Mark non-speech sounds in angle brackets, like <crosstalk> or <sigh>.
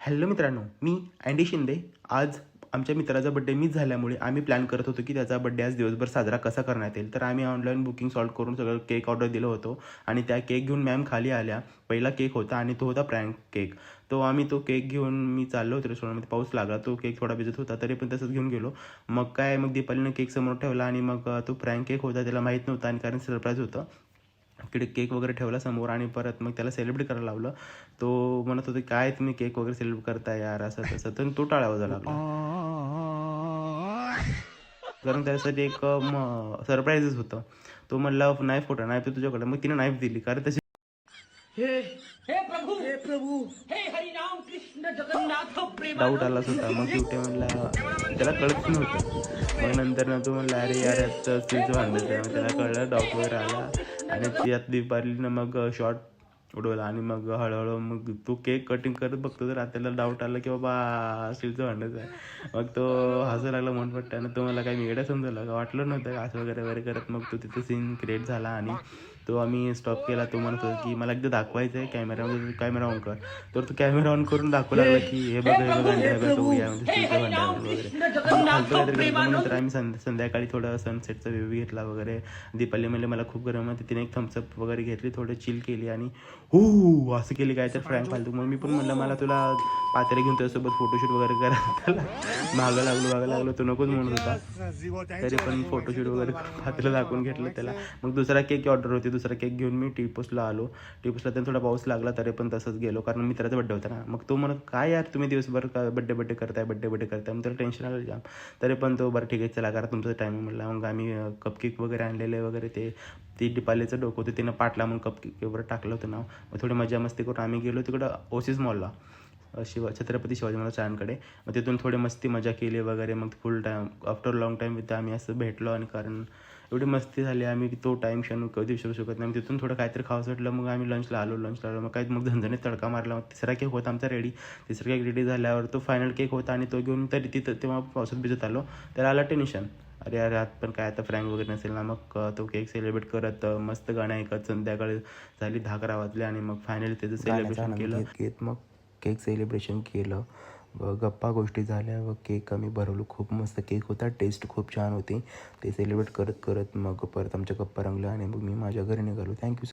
Hello मित्रांनो मी Andy Shinde. आज आमच्या मित्राचा बड्डे मिस झाल्यामुळे आम्ही प्लॅन करत होतो की त्याचा बड्डे आज दिवसभर साजरा कसा करण्यात येईल. तर आम्ही ऑनलाईन बुकिंग सॉल्व करून सगळं केक ऑर्डर दिलं होतो आणि त्या केक घेऊन मॅम खाली आल्या. पहिला केक होता आणि तो होता प्रँक केक तो आम्ही तो केक घेऊन मी चाललो होतो रेस्टॉरंटमध्ये पाऊस लागला तो केक थोडा भिजत होता तरी पण तसंच घेऊन गेलो. मग काय मग दीपालीनं केक समोर ठेवला आणि मग तो प्रँक केक होता त्याला माहीत नव्हता आणि कारण सरप्राईज होतं. इकडे केक वगैरे ठेवला समोर आणि परत मग त्याला सेलिब्रेट करायला लावलं तो म्हणत होते काय तुम्ही केक वगैरे सेलिब्रेट करताय यार असं तसं तर तो टाळा लागला कारण त्यासाठी एक सरप्राईजच होतं तो म्हणला नाईफ होता नाईफ तुझ्याकडे मग तिने नाईफ दिली कारण तशी हे प्रभु हे प्रभु हे हरिनाम कृष्ण जगन्नाथ प्रेम डाऊट आलाच होता मग शेवटी म्हणला त्याला कळत नव्हतं मग नंतर ना तो म्हणला अरे यार त्याला कळलं डाऊट वगैरे आला आणि त्यात दीपालीनं मग शॉर्ट उडवला आणि मग हळूहळू मग तो केक कटिंग करत बघतो तर त्याला डाऊट आला की बाबा स्टीलचं भांडणच आहे मग तो हसू लागला मन आणि तो मला काही वेगळं समजलं का? वाटलं नव्हतं का? असं वगैरे वगैरे करत मग तो तिथे सीन क्रिएट झाला आणि तो आम्ही स्टॉप केला तो म्हणत होता की मला एकदा दाखवायचं आहे कॅमेरामध्ये कॅमेरा ऑन कर. तर तो कॅमेरा ऑन करून दाखवू लागला की हे बघा हे बघा हे बघा तो यामध्ये स्टीलचं भांडण आहे वगैरे नंतर आम्ही संध्या संध्याकाळी थोडं सनसेटचा व्ह्यू घेतला वगैरे. दीपाली म्हणले मला खूप गरम आहे. तिने एक थम्सअप वगैरे घेतली थोडं चिल केली आणि हो असं केली काय तर फ्रँक फालतू. मग मी पण म्हणलं मला तुला पात्रे घेऊन त्यासोबत फोटोशूट वगैरे करा <laughs> मागं लागलो मागं लागलो. तो नकोच म्हणत होता. तरी पण फोटोशूट वगैरे पात्र दाखवून घेतलं त्याला. मग दुसरा केक ऑर्डर होती दुसरा केक घेऊन मी टिपोसला आलो. टिपोसला त्यांना थोडा पाऊस लागला तरी पण तसंच गेलो. कारण मित्राचा बड्डे होता ना. मग तो म्हणत काय यार तुम्ही दिवसभर का बड्डे बड्डे करताय बड्डे बड्डे करताय? मग त्याला टेन्शन आलं जाम. तरी पण तो बरं ठीक आहे चला करा तुमचं टायमिंग म्हणला मग आम्ही कपकेक वगैरे आणलेले वगैरे ते ती डिपालीचं डोकं होतं तिनं पाटला म्हणून कपकेक वगैरे टाकलं होतं नाव. मग थोडी मजा मस्ती करून आम्ही गेलो तिकडं ओसिस मॉलला शिव छत्रपती शिवाजी महाराज मग तिथून थोडी मस्ती मजा केली वगैरे. मग full time after long time with आम्ही असं भेटलो आणि कारण एवढी मस्ती झाली. आम्ही तो टाईम क्षण कधी विसरू शकत नाही. तिथून थोडं काहीतरी खावं वाटलं. मग आम्ही लंचला आलो. लंचला आलो. मग काय मग झंझणीत तडका मारला. मग तिसरा केक होता आमचा रेडी तिसरा केक रेडी झाल्यावर तो फायनल केक होता आणि तो घेऊन तरी तिथं तेव्हा पावसात भिजत आलो. त्याला आला टेन्शन अरे अरे आत पण काय आता फ्रँक वगैरे नसेल ना. मग तो केक सेलिब्रेट करत मस्त गाणं ऐकत. संध्याकाळी झाली दहा अकरा वाजले आणि मग फायनली त्याचं सेलिब्रेशन केलं. मग. केक सेलिब्रेशन केलं. व गप्पा गोष्टी झाल्या व केक आम्ही भरवलो. खूप मस्त केक होता. टेस्ट खूप छान होती. ते सेलिब्रेट करत करत मग परत आमच्या गप्पा रंगल्या आणि मग मी माझ्या घरी निघालो. थँक्यू